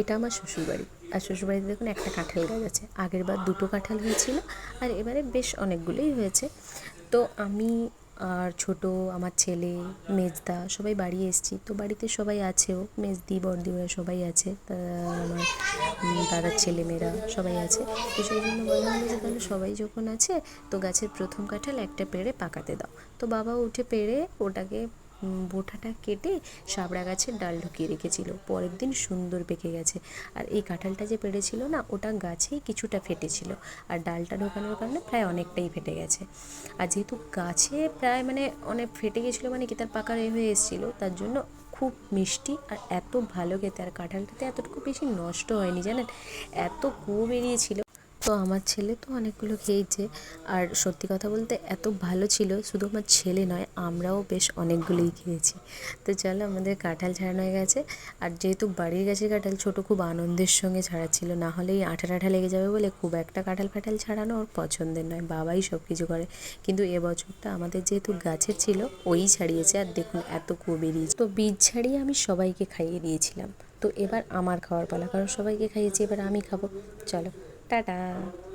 এটা আমার শ্বশুরবাড়ি। আর শ্বশুরবাড়িতে দেখুন একটা কাঁঠাল গাছ আছে। আগের বার দুটো কাঁঠাল হয়েছিল আর এবারে বেশ অনেকগুলোই হয়েছে। তো আমি আর ছোট, আমার ছেলে, মেজদা সবাই বাড়ি এসেছি। তো বাড়িতে সবাই আছেও মেজদি, বড়দি ওরা সবাই আছে। আমার দাদার ছেলেমেয়েরা সবাই আছে। তো সেই জন্য বলা হলো যে তাহলে সবাই যখন আছে তো গাছের প্রথম কাঁঠাল একটা পেড়ে পাকাতে দাও। তো বাবা উঠে পেড়ে ওটাকে বোটাটা কেটে সাবড়া গাছের ডাল ঢুকিয়ে রেখেছিল। পরের দিন সুন্দর পেকে গেছে। আর এই কাঁঠালটা যে পেড়েছিল না, ওটা গাছেই কিছুটা ফেটেছিল। আর ডালটা ঢোকানোর কারণে প্রায় অনেকটাই ফেটে গেছে। আর যেহেতু গাছে প্রায় মানে অনেক ফেটে গেছিল মানে কি তার পাকার এ হয়ে এসেছিল, তার জন্য খুব মিষ্টি আর এত ভালো খেতে। আর কাঁঠালটাতে এতটুকু বেশি নষ্ট হয়নি, জানেন? এত কুয়ো বেরিয়েছিল। তো আমার ছেলে তো অনেকগুলো খেয়েছে। আর সত্যি কথা বলতে এত ভালো ছিল, শুধু আমার ছেলে নয়, আমরাও বেশ অনেকগুলোই খেয়েছি। তো চলো আমাদের কাঁঠাল ছাড়ানো হয়ে গেছে। আর যেহেতু বাড়ির গাছের কাঁঠাল, ছোটো খুব আনন্দের সঙ্গে ছাড়াচ্ছিল, না হলেই আঠা টাঠা লেগে যাবে বলে খুব একটা কাঁঠাল ফাঠাল ছাড়ানো ওর পছন্দের নয়, বাবাই সব কিছু করে। কিন্তু এবছরটা আমাদের যেহেতু গাছের ছিল, ওই ছাড়িয়েছে। আর দেখুন এত কুয়ো বেরিয়েছে তো বীজ ছাড়িয়ে আমি সবাইকে খাইয়ে দিয়েছিলাম। তো এবার আমার খাওয়ার পালা, কারণ সবাইকে খাইয়েছি, এবার আমি খাব। চলো। 哒哒。